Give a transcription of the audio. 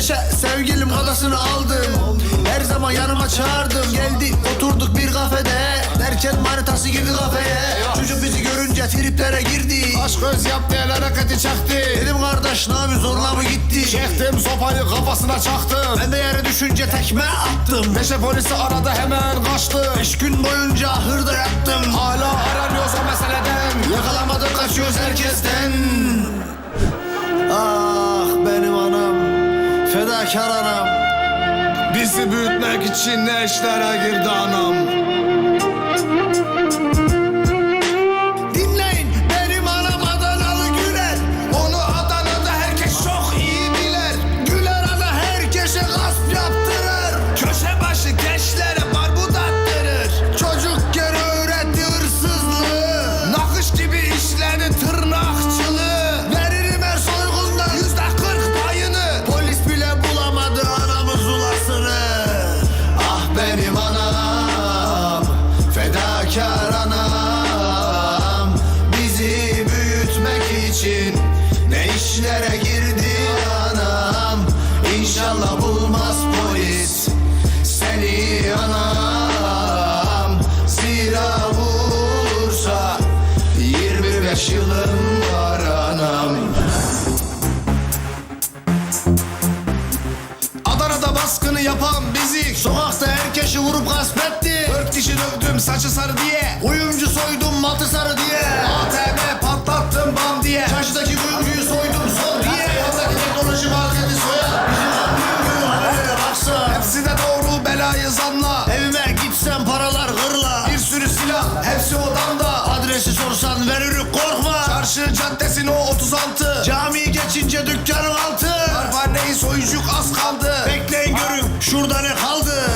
Peşe sevgilim kadasını aldım. Her zaman yanıma çağırdım. Geldi oturduk bir kafede. Derken manitası girdi kafeye. Çocuk bizi görünce triplere girdi. Aşk öz yaptı el hareketi çaktı. Dedim kardeş ne yapıyorsun zorla mı gitti? Çektim sopayı kafasına çaktım. Ben de yere düşünce tekme attım. Peşe polisi aradı hemen kaçtı. Beş gün boyunca hırda yattım. Hala aranıyoruz o meseleden. Yakalamadık kaçıyoruz herkesten Fedakar anam. Bizi büyütmek için ne işlere girdi anam Baskını yapan bizi. Sokakta herkesi vurup gasp etti. Dört kişi dövdüm saçı sarı diye. Kuyumcu soydum matı sarı diye. ATM patlattım bam diye. Çarşıdaki kuyumcuyu soydum sol diye. Yandaki teknoloji marketi soyan Bizim kuyumcu habere baksa Hepsi de doğru belayı zanla. Evime gitsem paralar hırla. Bir sürü silah hepsi odamda. Adresi sorsan veririm korkma. Çarşı caddesine o 36 Camiyi geçince dükkanın Şurada ne kaldı?